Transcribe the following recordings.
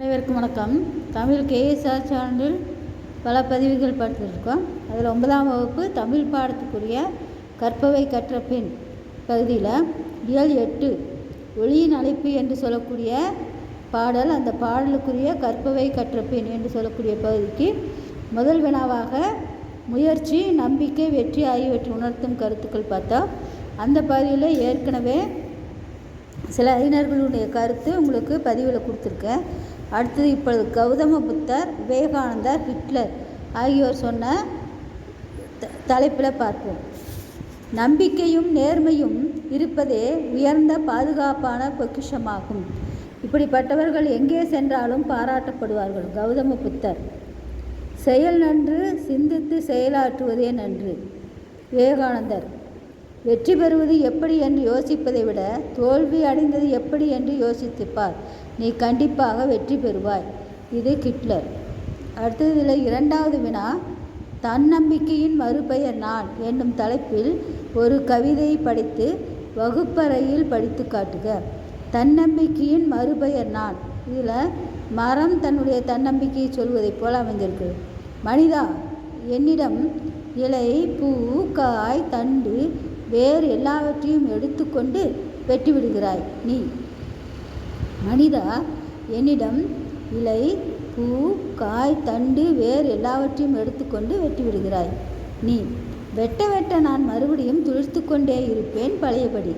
அனைவருக்கும் வணக்கம். தமிழ் கேஎஸ்ஆர் சேனலில் பல பதிவுகள் பார்த்துருக்கோம். அதில் ஒன்பதாம் வகுப்பு தமிழ் பாடத்துக்குரிய கற்பவை கற்ற பின் பகுதியில் இயல் எட்டு ஒளியின் அழைப்பு என்று சொல்லக்கூடிய பாடல் அந்த பாடலுக்குரிய கற்பவை கற்ற பின் என்று சொல்லக்கூடிய பகுதிக்கு முதல் வினாவாக முயற்சி நம்பிக்கை வெற்றி ஆகியவற்றை உணர்த்தும் கருத்துக்கள் பார்த்தோம். அந்த பகுதியில் ஏற்கனவே சில அறிஞர்களுடைய கருத்து உங்களுக்கு பதிவில் கொடுத்துருக்கேன். அடுத்தது இப்பொழுது கௌதம புத்தர் விவேகானந்தர் ஹிட்லர் ஆகியோர் சொன்ன த தலைப்பில் பார்ப்போம். நம்பிக்கையும் நேர்மையும் இருப்பதே உயர்ந்த பாதுகாப்பான பொக்கிஷமாகும். இப்படிப்பட்டவர்கள் எங்கே சென்றாலும் பாராட்டப்படுவார்கள் கௌதம புத்தர். செயல் நன்று சிந்தித்து செயலாற்றுவதே நன்று. விவேகானந்தர் வெற்றி பெறுவது எப்படி என்று யோசிப்பதை விட தோல்வி அடைந்தது எப்படி என்று யோசித்துப்பார். நீ கண்டிப்பாக வெற்றி பெறுவாய். இது கிட்லர். அடுத்ததில் இரண்டாவது வினா தன்னம்பிக்கையின் மறுபெயர் நான் என்னும் தலைப்பில் ஒரு கவிதையை படித்து வகுப்பறையில் படித்து காட்டுக. தன்னம்பிக்கையின் மறுபெயர் நான். இதில் மரம் தன்னுடைய தன்னம்பிக்கையை சொல்வதைப் போல் அமைந்திருக்கு மனிதா என்னிடம் இலை பூ காய் தண்டு வேறு எல்லாவற்றையும் எடுத்துக்கொண்டு வெட்டிவிடுகிறாய் நீ. மனிதா என்னிடம் இலை பூ காய் தண்டு வேறு எல்லாவற்றையும் எடுத்துக்கொண்டு வெட்டிவிடுகிறாய் நீ. வெட்ட வெட்ட நான் மறுபடியும் துளிர்த்து கொண்டே இருப்பேன் பழையபடி.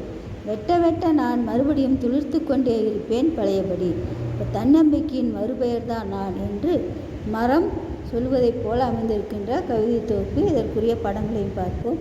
வெட்ட வெட்ட நான் மறுபடியும் துளிர்த்து கொண்டே இருப்பேன் பழையபடி. இப்போ தன்னம்பிக்கையின் மறுபெயர் தான் நான் என்று மரம் சொல்வதைப் போல அமைந்திருக்கின்ற கவிதை தொகுப்பு இதற்குரிய படங்களையும் பார்ப்போம்.